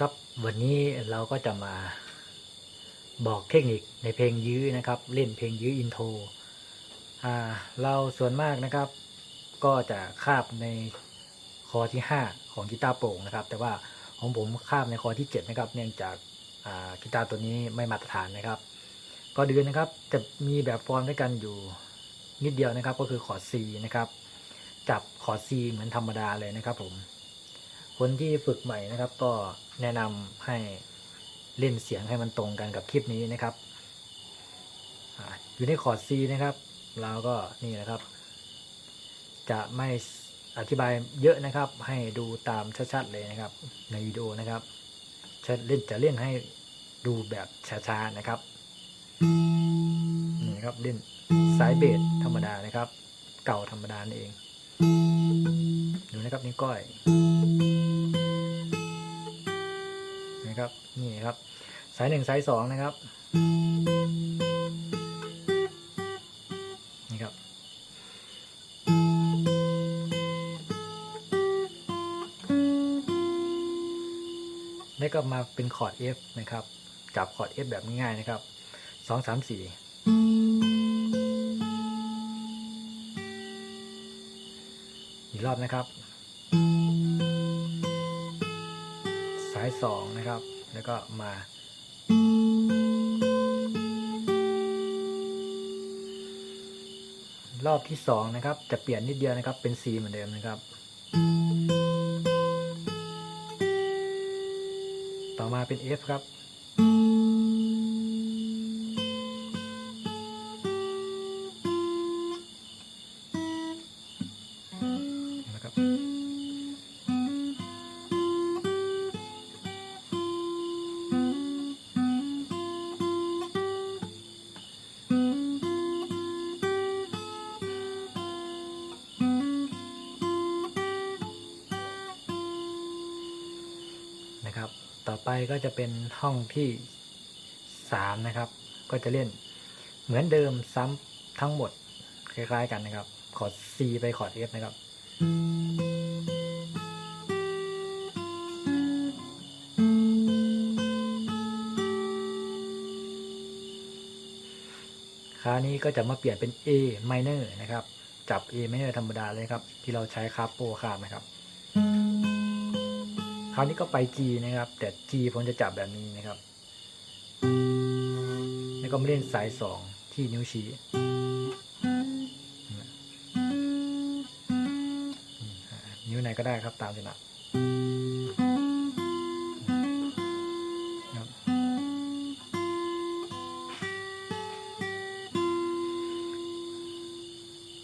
ครับ วันนี้เราก็จะมาบอกเทคนิคในเพลงยื้อนะครับ เล่นเพลงยื้ออินโทรเราส่วนมากนะครับ ก็จะคาบในคอที่ 5 ของกีตาร์โปร่งนะครับ แต่ว่าของผมคาบในคอที่ 7 นะครับ เนื่องจากกีตาร์ตัวนี้ไม่มาตรฐานนะครับก็เดือนนะครับจะมีแบบฟอร์มด้วยกันอยู่นิดเดียวนะครับ ก็คือคอร์ด C นะครับ จับคอร์ด C เหมือนธรรมดาเลยนะครับผม คนที่ฝึกใหม่นะครับ ก็แนะนำให้เล่นเสียงให้มันตรงกันกับคลิปนี้นะครับอยู่ในคอร์ด C นะครับ เราก็นี่นะครับ จะไม่อธิบายเยอะนะครับ ให้ดูตามชัดๆเลยนะครับ ในวิดีโอนะครับจะเล่นจะเล่นให้ดูแบบช้าๆนะครับนี่ครับเล่นสายเบสธรรมดานะครับ เก่าธรรมดานั่นเองดูนะครับนี่วก้อย นะครับนี่ครับ สายหนึ่งสายสองนะครับนี่ครับ แล้วก็มาเป็นคอร์ด F นะครับ จับคอร์ด F แบบง่ายๆนะครับสองสามสี่อีกรอบนะครับ สายสองนะครับ แล้วก็มา รอบที่สองนะครับ จะเปลี่ยนนิดเดียวนะครับ เป็น C เหมือนเดิมนะครับ ต่อมาเป็น F ครับนะครับ นะครับ ต่อไปก็จะเป็นห้องที่สามนะครับ ก็จะเล่นเหมือนเดิมซ้ำทั้งหมดคล้ายๆกันนะครับ คอร์ด C ไปคอร์ด F นะครับคราวนี้ก็จะมาเปลี่ยนเป็น A minor นะครับ จับ A minor ธรรมดาเลยครับ ที่เราใช้คาร์โปคาบนะครับ ราวนี้ก็ไป G นะครับ แต่ G ผมจะจับแบบนี้นะครับ แล้วก็มาเล่นสายสองที่นิ้วชี้นิ้วไหนก็ได้ครับตามถนัด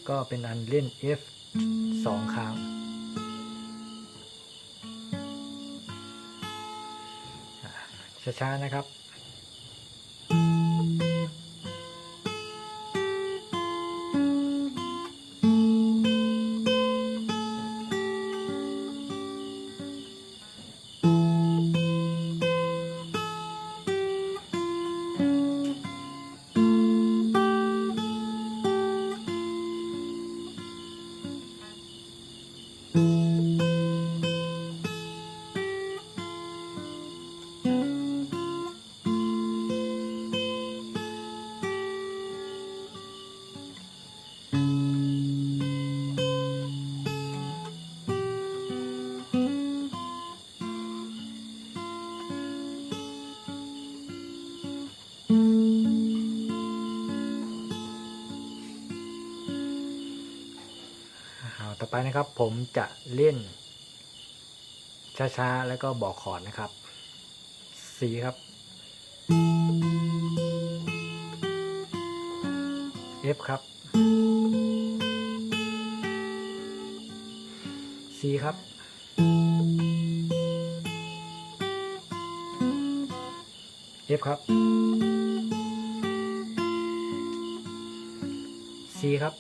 ก็เป็นอันเล่น F สองครั้ง ช้าๆนะครับ ไปนะครับ ผมจะเล่น ช้าๆ แล้วก็บอกคอร์ดนะครับ C ครับ F ครับ C ครับ F ครับ C ครับ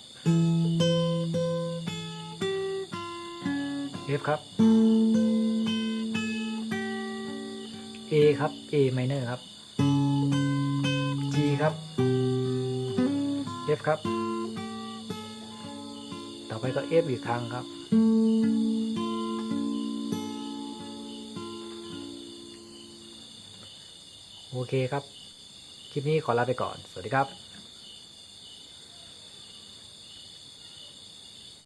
F ครับ A ครับ A minor ครับ G ครับ F ครับ ต่อไปก็ F อีกครั้งครับ โอเคครับ คลิปนี้ขอลาไปก่อน สวัสดีครับ